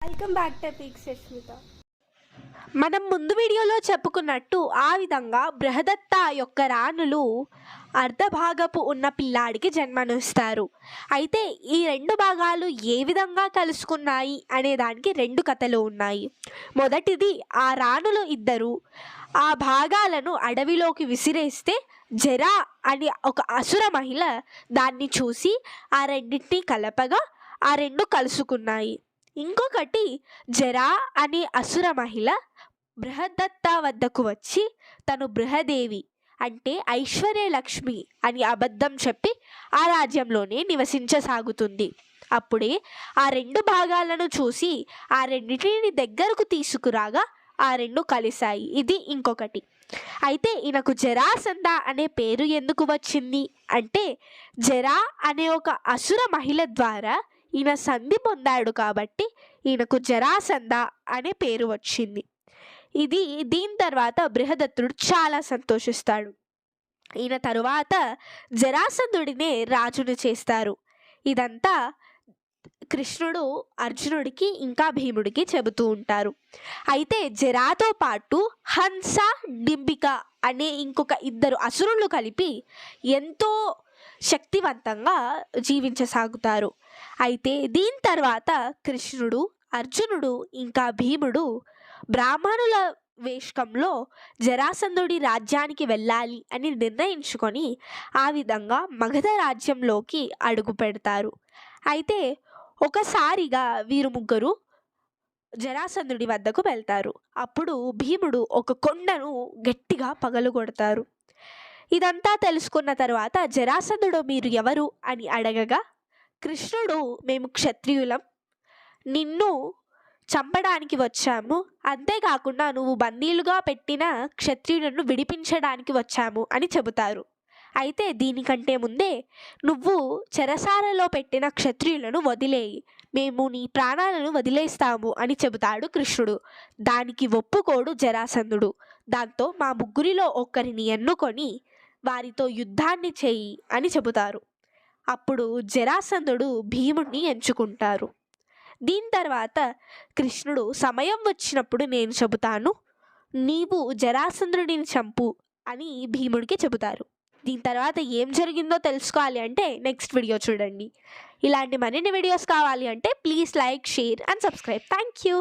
Welcome back to peak Sushmita మనం ముందు వీడియోలో చెప్పుకున్నట్టు ఆ విధంగా బృహదత్త యొక్క రాణులు అర్ధభాగపు ఉన్న పిల్లాడికి జన్మనిస్తారు. అయితే ఈ రెండు భాగాలు ఏ విధంగా కలుసుకున్నాయి అనే దానికి రెండు కథలు ఉన్నాయి. మొదటిది ఆ రాణులు ఇద్దరు ఆ భాగాలను అడవిలోకి విసిరేస్తే జరా అని ఒక అసుర మహిళ దాన్ని చూసి ఆ రెండింటినీ కలపగా ఆ రెండు కలుసుకున్నాయి. ఇంకొకటి జరా అనే అసుర మహిళ బృహదత్త వద్దకు వచ్చి తను బృహదేవి అంటే ఐశ్వర్యలక్ష్మి అని అబద్ధం చెప్పి ఆ రాజ్యంలోనే నివసించసాగుతుంది. అప్పుడే ఆ రెండు భాగాలను చూసి ఆ రెండింటిని దగ్గరకు తీసుకురాగా ఆ రెండు కలిశాయి. ఇది ఇంకొకటి. అయితే ఈయనకు జరాసంద అనే పేరు ఎందుకు వచ్చింది? అంటే జరా అనే ఒక అసుర మహిళ ద్వారా ఈయన సంధి పొందాడు కాబట్టి ఈయనకు జరాసంద అనే పేరు వచ్చింది. ఇది దీని తర్వాత బృహదత్తుడు చాలా సంతోషిస్తాడు. ఈయన తరువాత జరాసంధుడినే రాజును చేస్తారు. ఇదంతా కృష్ణుడు అర్జునుడికి ఇంకా భీముడికి చెబుతూ ఉంటారు. అయితే జరాతో పాటు హంస డింబిక అనే ఇంకొక ఇద్దరు అసురులు కలిపి ఎంతో శక్తివంతంగా జీవించసాగుతారు. అయితే దీని తర్వాత కృష్ణుడు అర్జునుడు ఇంకా భీముడు బ్రాహ్మణుల వేషకంలో జరాసంధుడి రాజ్యానికి వెళ్ళాలి అని నిర్ణయించుకొని ఆ విధంగా మగధ రాజ్యంలోకి అడుగు పెడతారు. అయితే ఒకసారిగా వీరు ముగ్గురు జరాసంధుడి వద్దకు వెళ్తారు. అప్పుడు భీముడు ఒక కొండను గట్టిగా పగలగొడతారు. ఇదంతా తెలుసుకున్న తర్వాత జరాసంధుడు మీరు ఎవరు అని అడగగా కృష్ణుడు మేము క్షత్రియులం. నిన్ను చంపడానికి వచ్చాము. అంతేకాకుండా నువ్వు బందీలుగా పెట్టిన క్షత్రియులను విడిపించడానికి వచ్చాము అని చెబుతారు. అయితే దీనికంటే ముందే నువ్వు చెరసాలలో పెట్టిన క్షత్రియులను వదిలేయి. మేము నీ ప్రాణాలను వదిలేస్తాము అని చెబుతాడు కృష్ణుడు. దానికి ఒప్పుకోడు జరాసంధుడు. దాంతో మా ముగ్గురిలో ఒక్కరిని ఎన్నుకొని వారితో యుద్ధాన్ని చేయి అని చెబుతారు. అప్పుడు జరాసంధుడు భీముణ్ణి ఎంచుకుంటారు. దీని తర్వాత కృష్ణుడు సమయం వచ్చినప్పుడు నేను చెబుతాను. నీవు జరాసంధుడిని చంపు అని భీముడికి చెబుతారు. దీని తర్వాత ఏం జరిగిందో తెలుసుకోవాలి అంటే నెక్స్ట్ వీడియో చూడండి. ఇలాంటి మరిన్ని వీడియోస్ కావాలి అంటే please like share and subscribe. Thank you